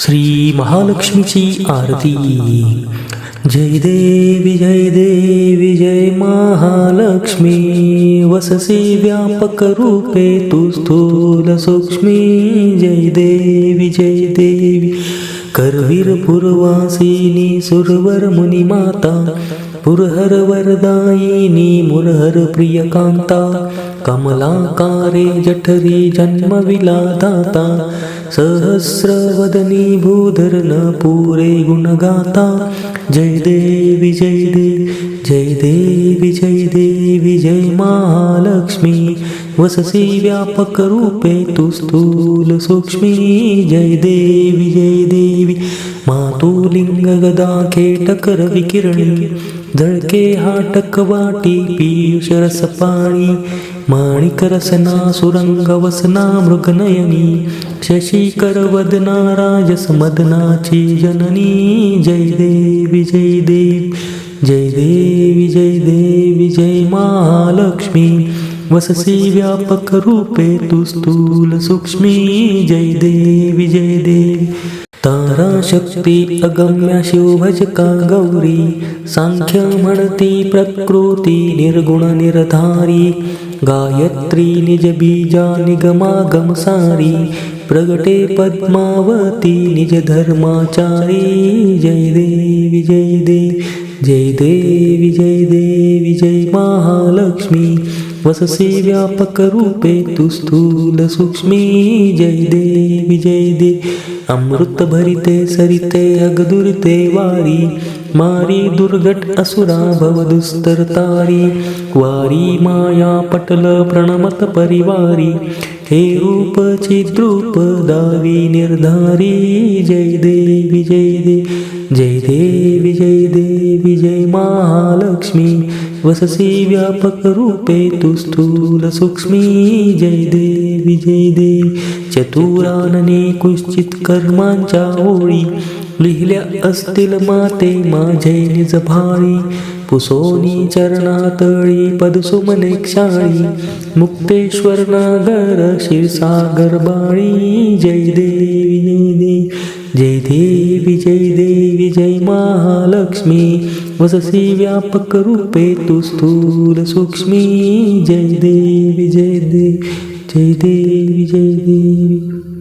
श्री महालक्ष्मीची आरती। जय देवी जय देवी, जय महालक्ष्मी। वससे व्यापक रूपे तू स्थूल सूक्ष्मी। जय देवी जय देवी। करवीर पूर्वासिनी, सुरवर मुनी माता। पुरहर वरदायिनी, मुरहर प्रियकांता। कमलाकारे जठरी जन्मविलादाता, सहस्रवदनी भूधर्न पुरे गुणगाता। जय देवी जय देवी जय देवी जय देवी, जय महालक्ष्मी। वससी व्यापक रूपे तू स्थूल सूक्ष्मी। जय देवी जय देवी मातुलिंग गदा खेटकर विकिरणी झळके हाटक वाटी पीयूष रस पाणी माणिक रसना सुरंग वसना मृगनयनी शशीकर वदना राजस मदनाची जननी जय देवी जय देव जय देवी जय देवी जय महालक्ष्मी वससी व्यापक रूपे तू स्थूल सूक्ष्मी जय देवी जय देवी तारा शक्ती अगम्य शिवभजका गौरी, सांख्य म्हणती प्रकृती निर्गुण निर्धारी, गायत्री निज बीजा निगमागम सारी, प्रगटे पद्मावती निज धर्माचारी, जय देवी जय देवी जय देवी जय देवी, जय महालक्ष्मी। वससे व्यापक रूपे तू स्थूल सूक्ष्मी जय देवी जय दे अमृत भरिते सरिते अगदुरते वारी। मारी दुर्घट असुरा भव दुस्तर तारी वारी माया पटल प्रणमत परिवारी। हे रूप चिद्रूप दावी निर्धारी जय देवी जय देवी जय देवी जय देवी जय महालक्ष्मी वससी व्यापक रूपे तू स्थूल सूक्ष्मी जय देवी जय देवी चतुरानने कुश्चित कर्मांच्या ओळी लिहिल्या असतील माते माझे निज भाळी पुसोनी चरणातळी, पदसुमने क्षाळी मुक्तेश्वर नागर क्षीरसागर बाळी, जय देवी जय देवी जय देवी जय देवी जय महालक्ष्मी, वससी व्यापक रूपे तू स्थूल सूक्ष्मी, जय देवी जय देवी जय देवी जय देवी।